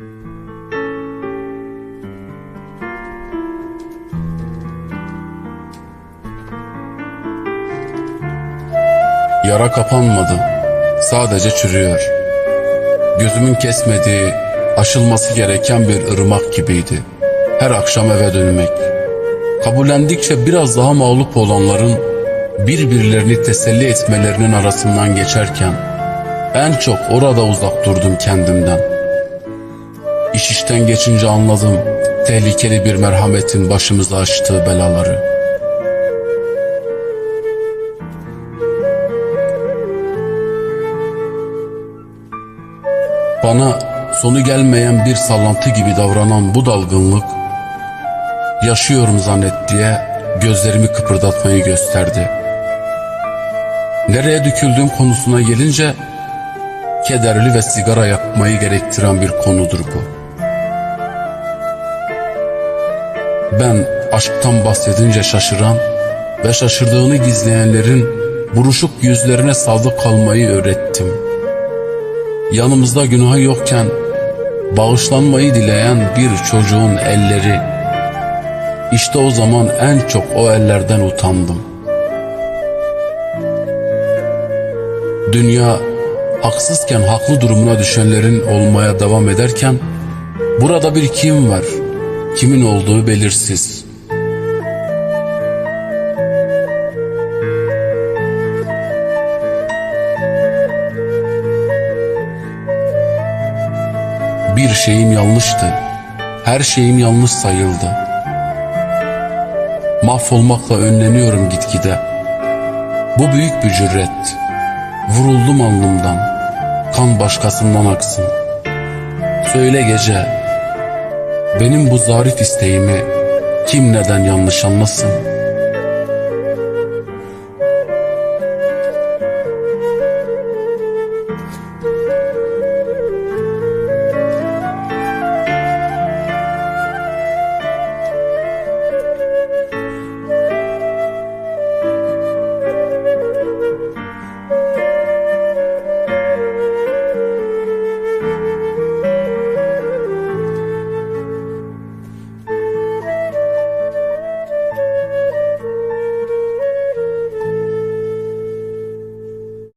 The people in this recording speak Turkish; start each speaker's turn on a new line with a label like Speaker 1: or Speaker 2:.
Speaker 1: Yara kapanmadı. Sadece çürüyor. Gözümün kesmediği, aşılması gereken bir ırmak gibiydi. Her akşam eve dönmek. Kabullendikçe biraz daha mağlup olanların birbirlerini teselli etmelerinin arasından geçerken en çok orada uzak durdum kendimden. İşten geçince anladım tehlikeli bir merhametin başımıza açtığı belaları. Bana sonu gelmeyen bir sallantı gibi davranan bu dalgınlık, yaşıyorum zannet diye gözlerimi kıpırdatmayı gösterdi. Nereye döküldüğüm konusuna gelince, kederli ve sigara yakmayı gerektiren bir konudur bu. Ben aşktan bahsedince şaşıran ve şaşırdığını gizleyenlerin buruşuk yüzlerine sadık kalmayı öğrettim.'' yanımızda günahı yokken bağışlanmayı dileyen bir çocuğun elleri. İşte o zaman en çok o ellerden utandım. Dünya haksızken haklı durumuna düşenlerin olmaya devam ederken burada bir kim var? Kimin olduğu belirsiz. Bir şeyim yanlıştı. Her şeyim yanlış sayıldı. Mahvolmakla önleniyorum gitgide. Bu büyük bir cüret. Vuruldum alnımdan. Kan başkasından aksın. Söyle gece. Benim bu zarif isteğimi kim neden yanlış anlasın?''